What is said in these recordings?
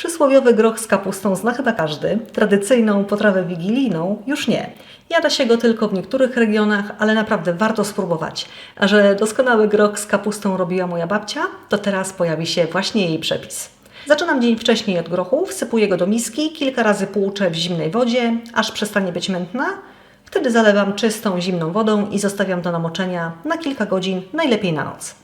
Przysłowiowy groch z kapustą zna chyba każdy. Tradycyjną potrawę wigilijną już nie. Jada się go tylko w niektórych regionach, ale naprawdę warto spróbować. A że doskonały groch z kapustą robiła moja babcia, to teraz pojawi się właśnie jej przepis. Zaczynam dzień wcześniej od grochu, wsypuję go do miski, kilka razy płuczę w zimnej wodzie, aż przestanie być mętna. Wtedy zalewam czystą, zimną wodą i zostawiam do namoczenia na kilka godzin, najlepiej na noc.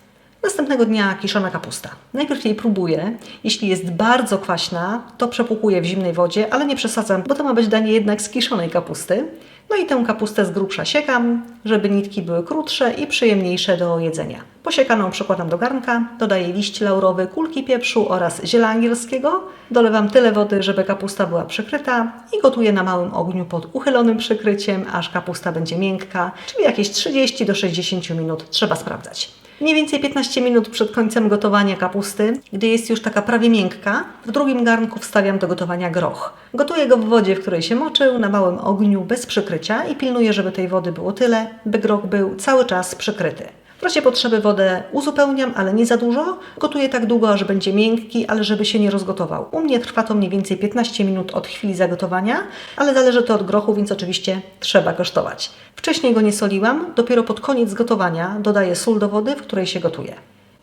Następnego dnia kiszona kapusta. Najpierw jej próbuję. Jeśli jest bardzo kwaśna, to przepłukuję w zimnej wodzie, ale nie przesadzam, bo to ma być danie jednak z kiszonej kapusty. No i tę kapustę z grubsza siekam, żeby nitki były krótsze i przyjemniejsze do jedzenia. Posiekaną przekładam do garnka, dodaję liść laurowy, kulki pieprzu oraz ziela angielskiego. Dolewam tyle wody, żeby kapusta była przykryta i gotuję na małym ogniu pod uchylonym przykryciem, aż kapusta będzie miękka, czyli jakieś 30 do 60 minut trzeba sprawdzać. Mniej więcej 15 minut przed końcem gotowania kapusty, gdy jest już taka prawie miękka, w drugim garnku wstawiam do gotowania groch. Gotuję go w wodzie, w której się moczył, na małym ogniu bez przykrycia i pilnuję, żeby tej wody było tyle, by groch był cały czas przykryty. W razie potrzeby wodę uzupełniam, ale nie za dużo. Gotuję tak długo, aż będzie miękki, ale żeby się nie rozgotował. U mnie trwa to mniej więcej 15 minut od chwili zagotowania, ale zależy to od grochu, więc oczywiście trzeba kosztować. Wcześniej go nie soliłam, dopiero pod koniec gotowania dodaję sól do wody, w której się gotuje.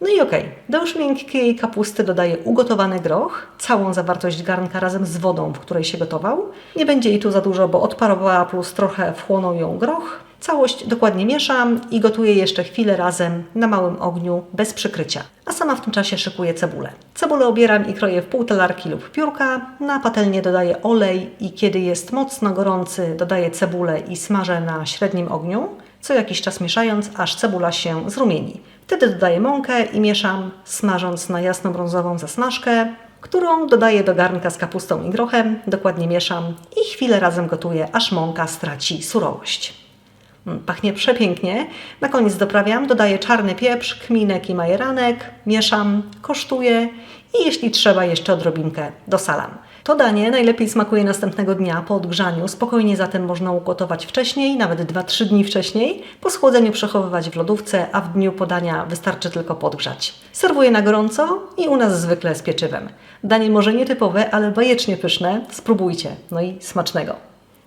No i okej, do już miękkiej kapusty dodaję ugotowany groch, całą zawartość garnka razem z wodą, w której się gotował. Nie będzie jej tu za dużo, bo odparowała plus trochę wchłonął ją groch. Całość dokładnie mieszam i gotuję jeszcze chwilę razem na małym ogniu bez przykrycia. A sama w tym czasie szykuję cebulę. Cebulę obieram i kroję w pół talarki lub piórka. Na patelnię dodaję olej i kiedy jest mocno gorący, dodaję cebulę i smażę na średnim ogniu, co jakiś czas mieszając, aż cebula się zrumieni. Wtedy dodaję mąkę i mieszam, smażąc na jasno-brązową zasmażkę, którą dodaję do garnka z kapustą i grochem, dokładnie mieszam i chwilę razem gotuję, aż mąka straci surowość. Pachnie przepięknie. Na koniec doprawiam, dodaję czarny pieprz, kminek i majeranek, mieszam, kosztuję i jeśli trzeba jeszcze odrobinkę dosalam. To danie najlepiej smakuje następnego dnia po odgrzaniu, spokojnie zatem można ugotować wcześniej, nawet 2-3 dni wcześniej, po schłodzeniu przechowywać w lodówce, a w dniu podania wystarczy tylko podgrzać. Serwuję na gorąco i u nas zwykle z pieczywem. Danie może nietypowe, ale bajecznie pyszne, spróbujcie. No i smacznego.